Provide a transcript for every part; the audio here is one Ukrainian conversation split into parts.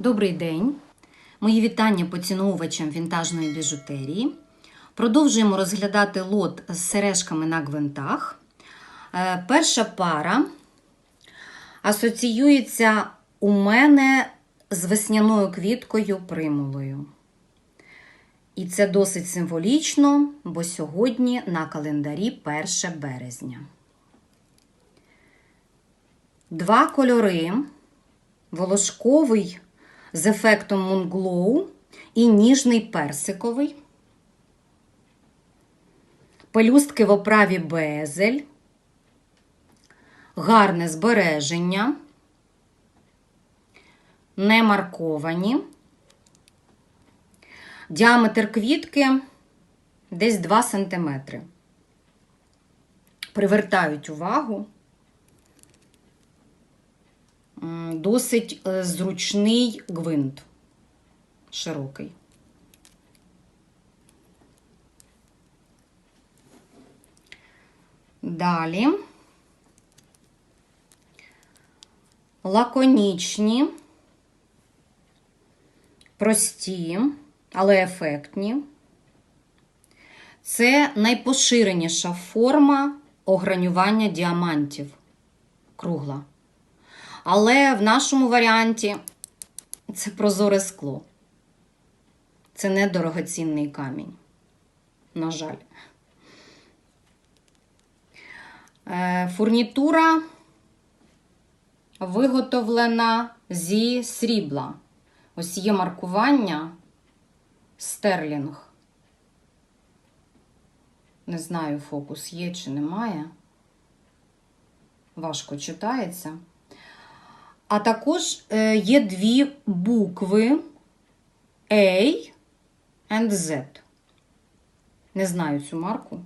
Добрий день! Мої вітання поціновувачам вінтажної біжутерії. Продовжуємо розглядати лот з сережками на гвинтах. Е, Перша пара асоціюється у мене з весняною квіткою примулою. І це досить символічно, бо сьогодні на календарі 1 березня. Два кольори волошковий з ефектом Moonglow і ніжний персиковий. Пелюстки в оправі безель, гарне збереження, не марковані. Діаметр квітки десь 2 см. Привертають увагу. Досить е, зручний гвинт, широкий. Далі лаконічні, прості, але ефектні. Це найпоширеніша форма огранювання діамантів кругла. Але в нашому варіанті це прозоре скло. Це не дорогоцінний камінь. На жаль. Е, Фурнітура виготовлена зі срібла. Ось є маркування стерлінг. Не знаю, фокус є чи немає. Важко читається. А також е, є дві букви A and Z. Не знаю цю марку.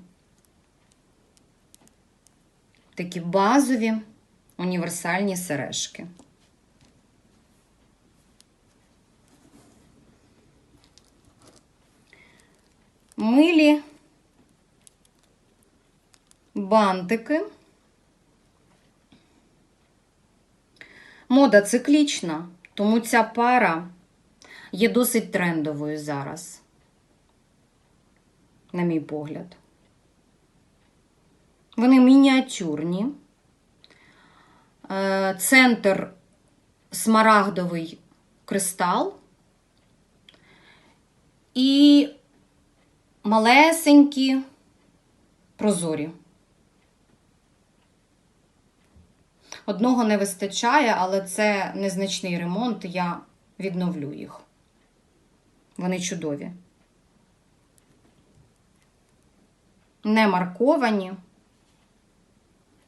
Такі базові універсальні сережки. Милі бантики. Мода циклічна, тому ця пара є досить трендовою зараз, на мій погляд. Вони мініатюрні. Е, Центр смарагдовий кристал і малесенькі прозорі. Одного не вистачає, але це незначний ремонт, я відновлю їх. Вони чудові. Не марковані.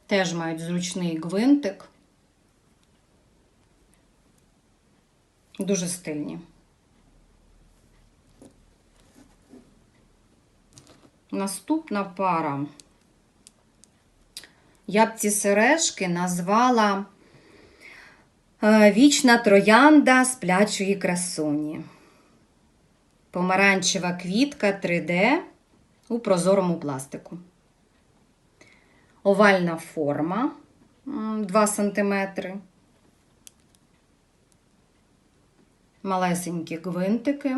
Теж мають зручний гвинтик. Дуже стильні. Наступна пара. Я б ці сережки назвала е, Вічна троянда сплячої красуні. Помаранчева квітка 3D у прозорому пластику. Овальна форма 2 см. Малесенькі гвинтики.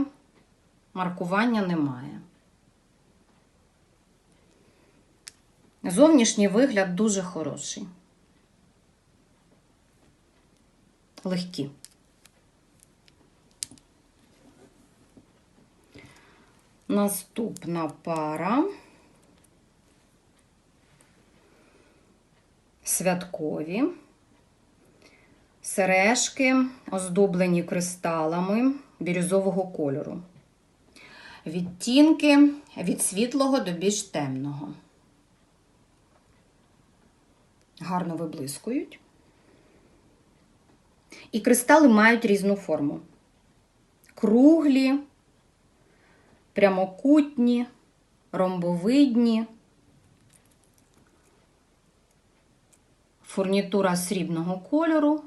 Маркування немає. Зовнішній вигляд дуже хороший. Легкі. Наступна пара. Святкові. Сережки, оздоблені кристалами бірюзового кольору. Відтінки від світлого до більш темного гарно виблискують. І кристали мають різну форму. Круглі, прямокутні, ромбовидні, фурнітура срібного кольору,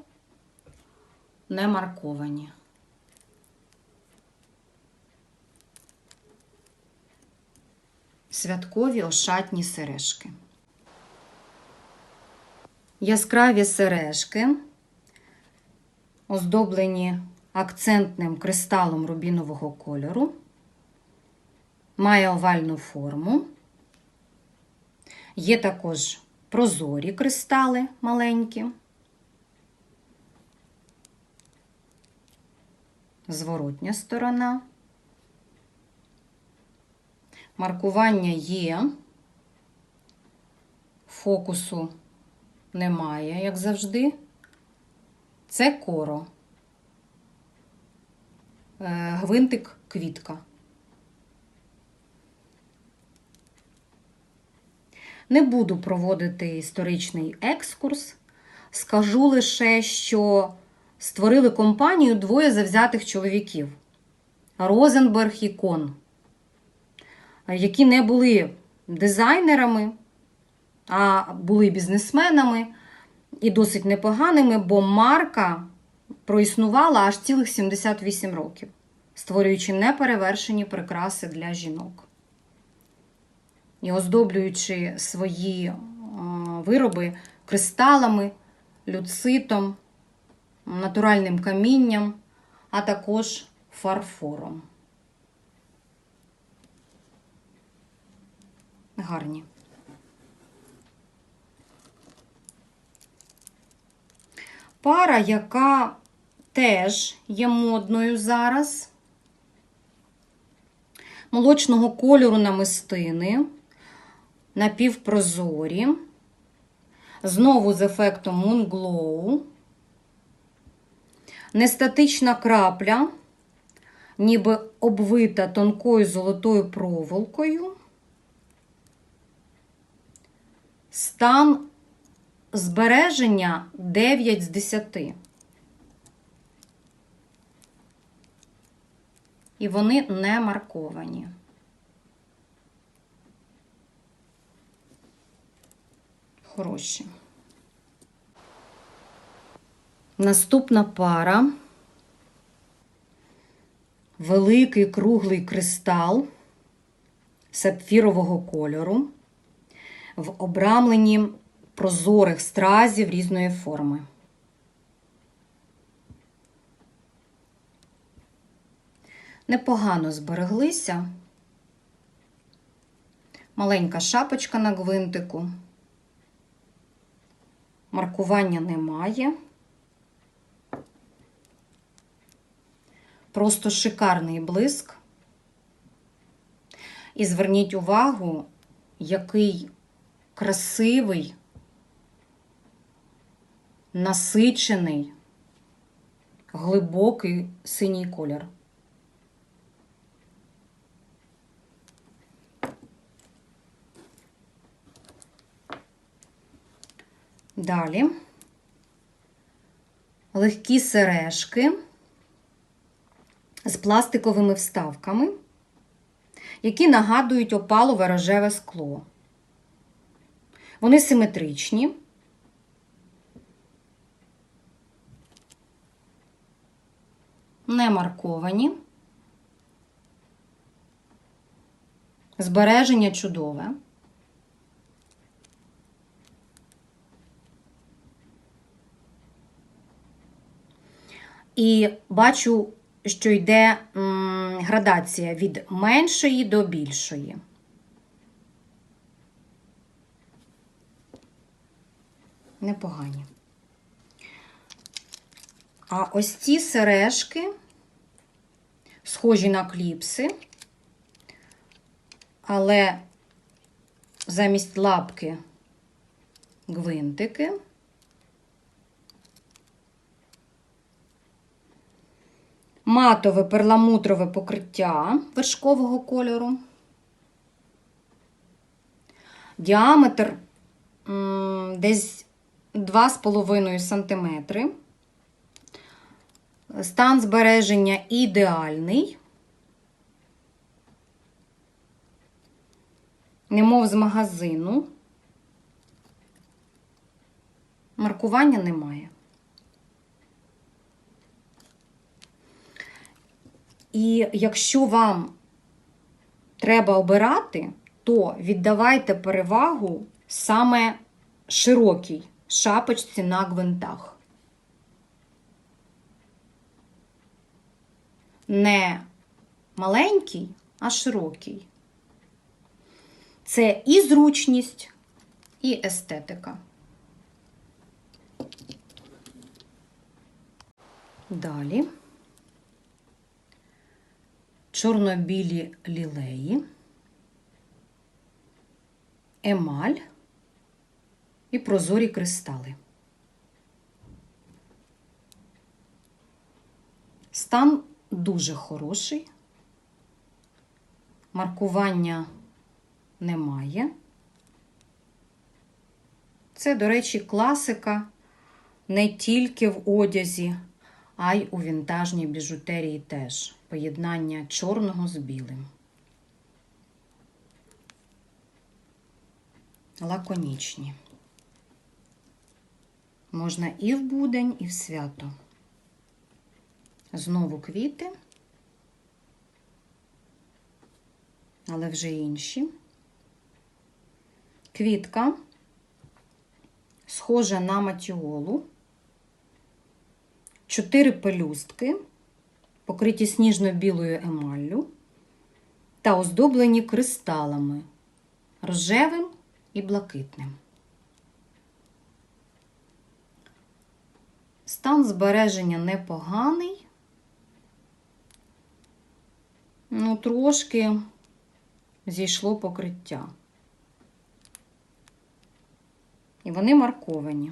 не марковані. Святкові ошатні сережки. Яскраві сережки, оздоблені акцентним кристалом рубінового кольору, має овальну форму. Є також прозорі кристали маленькі. Зворотня сторона. Маркування є. Фокусу немає, як завжди. Це коро. Е, Гвинтик квітка. Не буду проводити історичний екскурс. Скажу лише, що створили компанію двоє завзятих чоловіків Розенберг і Кон, які не були дизайнерами, а були бізнесменами і досить непоганими, бо марка проіснувала аж цілих 78 років, створюючи неперевершені прикраси для жінок. І оздоблюючи свої е, вироби кристалами, люцитом, натуральним камінням, а також фарфором. Гарні. Пара, яка теж є модною зараз. Молочного кольору намистини, напівпрозорі, знову з ефектом Moon Glow, нестатична крапля, ніби обвита тонкою золотою проволокою. Стан збереження 9 з 10. І вони не марковані. Хороші. Наступна пара. Великий круглий кристал сапфірового кольору в обрамленні прозорих стразів різної форми. Непогано збереглися. Маленька шапочка на гвинтику. Маркування немає. Просто шикарний блиск. І зверніть увагу, який красивий, насичений, глибокий синій колір. Далі легкі сережки з пластиковими вставками, які нагадують опалове рожеве скло. Вони симетричні. Не марковані. Збереження чудове. І бачу, що йде градація від меншої до більшої. Непогані. А ось ці сережки схожі на кліпси, але замість лапки гвинтики. Матове перламутрове покриття вершкового кольору. Діаметр десь 2,5 см. Стан збереження ідеальний. Немов з магазину. Маркування немає. І якщо вам треба обирати, то віддавайте перевагу саме широкій, шапочці на гвинтах. Не маленький, а широкий. Це і зручність, і естетика. Далі чорно-білі лілеї, емаль і прозорі кристали. Стан дуже хороший. Маркування немає. Це, до речі, класика не тільки в одязі, а й у вінтажній біжутерії теж. Поєднання чорного з білим. Лаконічні. Можна і в будень, і в свято. Знову квіти, але вже інші. Квітка схожа на матіолу. Чотири пелюстки, покриті сніжно-білою емаллю та оздоблені кристалами рожевим і блакитним. Стан збереження непоганий. Ну, трошки зійшло покриття. І вони марковані.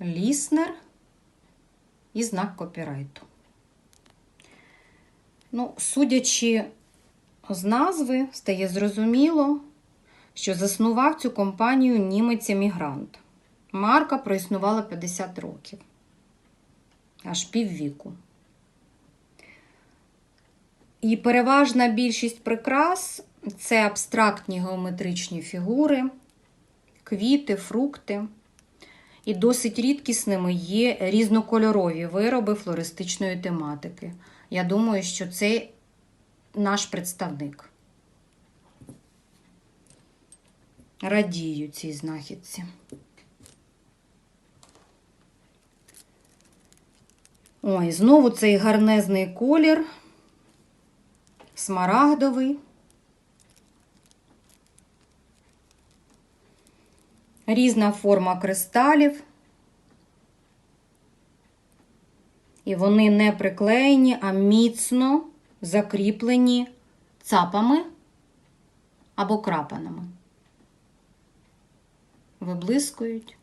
Ліснер і знак копірайту. Ну, судячи з назви, стає зрозуміло, що заснував цю компанію німець-емігрант. Марка проіснувала 50 років, аж піввіку. І переважна більшість прикрас це абстрактні геометричні фігури, квіти, фрукти. І досить рідкісними є різнокольорові вироби флористичної тематики. Я думаю, що це наш представник. Радію цій знахідці. Ой, знову цей гарнезний колір, смарагдовий. Різна форма кристалів. І вони не приклеєні, а міцно закріплені цапами або крапанами. Виблискують.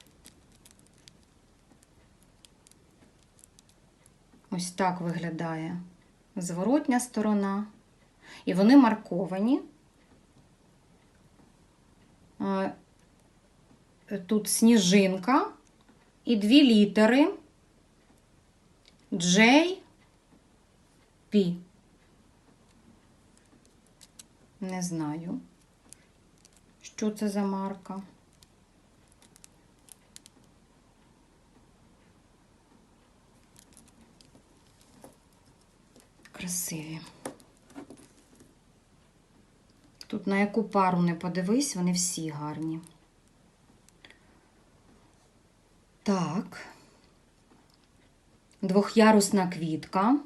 Ось так виглядає зворотня сторона. І вони марковані. Е, Тут сніжинка і дві літери J. Не знаю, що це за марка. Красиві. Тут на яку пару не подивись, вони всі гарні. Так. Двохярусна квітка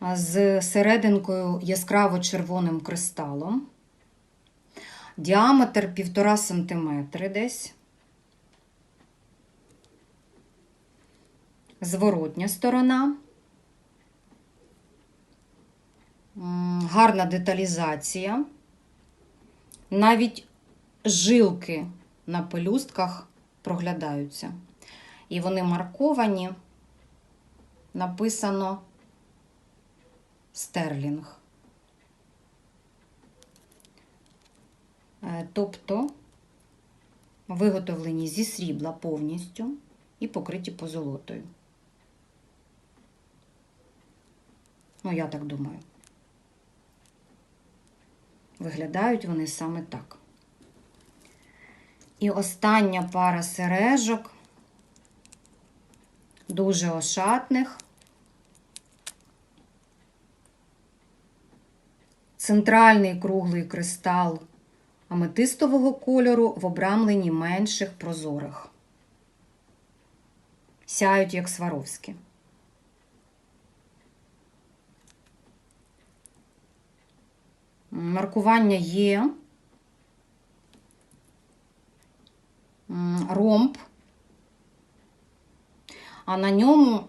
з серединкою яскраво червоним кристалом. Діаметр 1,5 см десь. Зворотня сторона. Гарна деталізація. Навіть жилки на пелюстках проглядаються. І вони марковані, написано стерлінг. Е, тобто виготовлені зі срібла повністю і покриті позолотою. Ну, я так думаю. Виглядають вони саме так. І остання пара сережок, дуже ошатних. центральний круглий кристал аметистового кольору в обрамленні менших прозорих. Сяють як сваровські. Маркування є. Ромб. А на ньому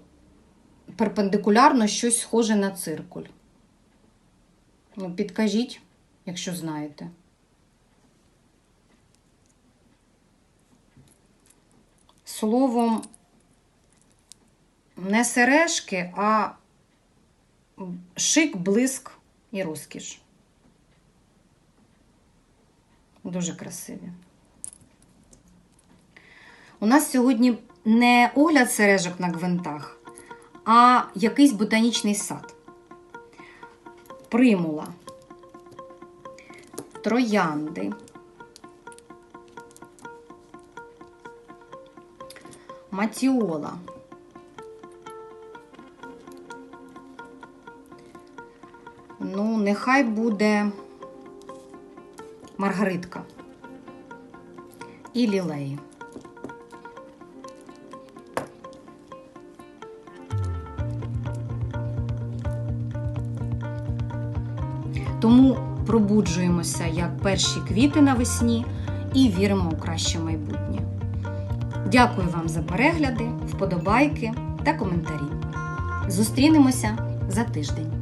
перпендикулярно щось схоже на циркуль. Ну, підкажіть, якщо знаєте. Словом, не сережки, а шик, блиск і розкіш. Дуже красиві. У нас сьогодні не огляд сережок на гвинтах, а якийсь ботанічний сад. Примула, троянди, матіола. Ну, нехай буде маргаритка і лілеї. Тому пробуджуємося як перші квіти навесні і віримо у краще майбутнє. Дякую вам за перегляди, вподобайки та коментарі. Зустрінемося за тиждень.